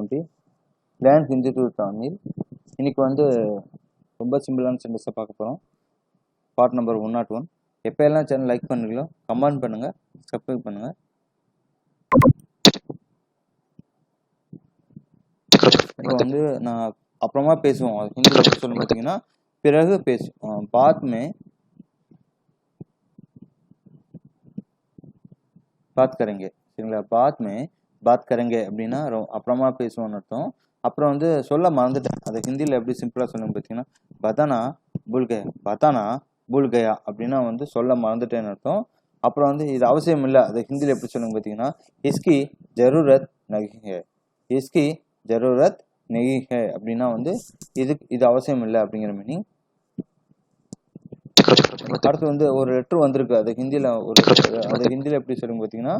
Twenty learn Hindi to Tamil. இன்னைக்கு வந்து ரொம்ப சிம்பிளான சென்டென்ஸை பார்க்க போகிறோம் part number one not one எப்போ எல்லாம் சேனல் லைக் பண்ணுங்களோ கமெண்ட் பண்ணுங்கள் சப்ஸ்கிரைப் பண்ணுங்கள் இப்போ வந்து நான் அப்புறமா பேசுவோம். ஹிந்தி சொல்லணும் பார்த்தீங்கன்னா பிறகு பேசுவோம். பாத் மே பாத் கரங்க சரிங்களா? பாத் மே பாத் கரங்க அப்படின்னா ரொ- அப்புறமா பேசுவோம்னு அர்த்தம். அப்புறம் வந்து சொல்ல மறந்துட்டேன். அது ஹிந்தியில் எப்படி சிம்பிளாக சொல்லணும் பார்த்தீங்கன்னா பதானா புல்கயா பதானா புல்கயா? அப்படின்னா வந்து சொல்ல மறந்துட்டேன்னு அர்த்தம். அப்புறம் வந்து இது அவசியம் இல்லை. அது ஹிந்தியில் எப்படி சொல்லுங்க பார்த்தீங்கன்னா இஸ்கி ஜரூரத் நகிஹே இஸ்கி ஜரூரத் நெகி ஹே அப்படின்னா வந்து இது இது அவசியம் இல்லை அப்படிங்கிற மீனிங் அடுத்து வந்து ஒரு லெட்டர் வந்திருக்கு. அது ஹிந்தியில் ஒரு அது ஹிந்தியில் எப்படி சொல்லுங்க பார்த்தீங்கன்னா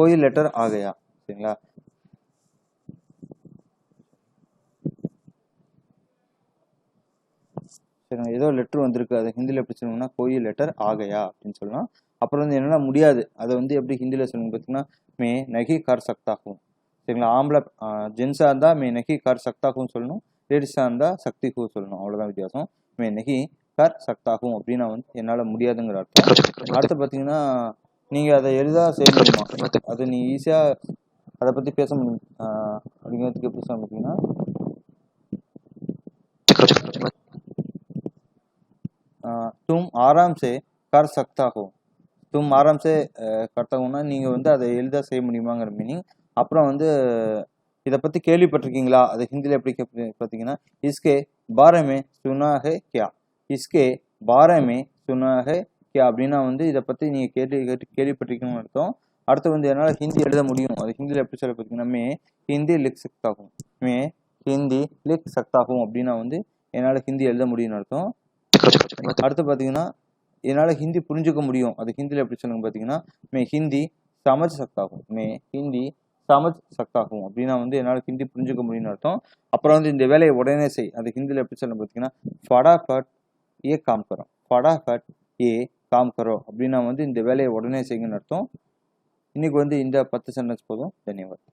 கோயில் லெட்டர் ஆகையா? சரிங்களா? சரிங்க ஏதோ லெட்டர் வந்திருக்கு. அதை ஹிந்தியில் எப்படி சொல்லணும்னா கோயில் லெட்டர் ஆகையா அப்படின்னு சொல்லலாம். அப்புறம் வந்து என்னென்னா முடியாது. அதை வந்து எப்படி ஹிந்தியில் சொல்லணும் பார்த்தீங்கன்னா மே நகி கார் சக்தாகும். சரிங்களா? ஆம்பளை ஜென்ஸாக இருந்தால் மே நகி கார் சக்தாகும் சொல்லணும். லேடிஸாக இருந்தால் சக்தி ஹூ சொல்லணும். அவ்வளோதான் வித்தியாசம். மே நகி கார் சக்தாகும் அப்படின்னா வந்து என்னால் முடியாதுங்கிற அர்த்தம். அடுத்து பார்த்தீங்கன்னா நீங்கள் அதை எளிதாக செய்யணுமா? அது நீ ஈஸியாக அதை பற்றி பேச முடியும். அப்படிங்கிறதுக்கு எப்படி சொல்ல பார்த்தீங்கன்னா தும் ஆராம் சே கர் சக்தாகும் தும் ஆராம் சே கர்த்தாகும்னா நீங்கள் வந்து அதை எளிதாக செய்ய முடியுமாங்கிற மீனிங் அப்புறம் வந்து இதை பற்றி கேள்விப்பட்டிருக்கீங்களா? அது ஹிந்தியில் எப்படி பார்த்தீங்கன்னா இஸ்கே பாரமே சுனாஹே கியா. இஸ்கே பாரமே சுனாஹே ஓகே அப்படின்னா வந்து இதை பற்றி நீங்கள் கேள்வி கேட்டு கேள்விப்பட்டிருக்கீங்கன்னு அர்த்தம். அடுத்து வந்து என்னால் ஹிந்தி எழுத முடியும். அது ஹிந்தியில் எப்படி சொல்ல பார்த்தீங்கன்னா மே ஹிந்தி லிக் சக்தாகும். மே ஹிந்தி லிக் சக்தாகும் அப்படின்னா வந்து என்னால் ஹிந்தி எழுத முடியும்னு அர்த்தம். அடுத்து பார்த்தீங்கன்னா என்னால் ஹிந்தி புரிஞ்சுக்க முடியும். அது ஹிந்தியில் எப்படி சொல்லுங்க பார்த்தீங்கன்னா மே ஹிந்தி சமஜ் சக்தாகும். மே ஹிந்தி சமஜ் சக்தாகும் அப்படின்னா வந்து என்னால் ஹிந்தி புரிஞ்சுக்க முடியும்னு அர்த்தம். அப்புறம் வந்து இந்த வேலையை உடனே செய். அது ஹிந்தியில் எப்படி சொல்லணும் பார்த்தீங்கன்னா ஃபடாஃபட் ஏ காம் ஃபடாஃபட் ஏ காம் கரோ அப்படின்னா வந்து இந்த வேலையை உடனே செய்யுங்கன்னு அர்த்தம். இன்னைக்கு வந்து இந்த பத்து சென்டென்ஸ் போதும். தன்யவாத்.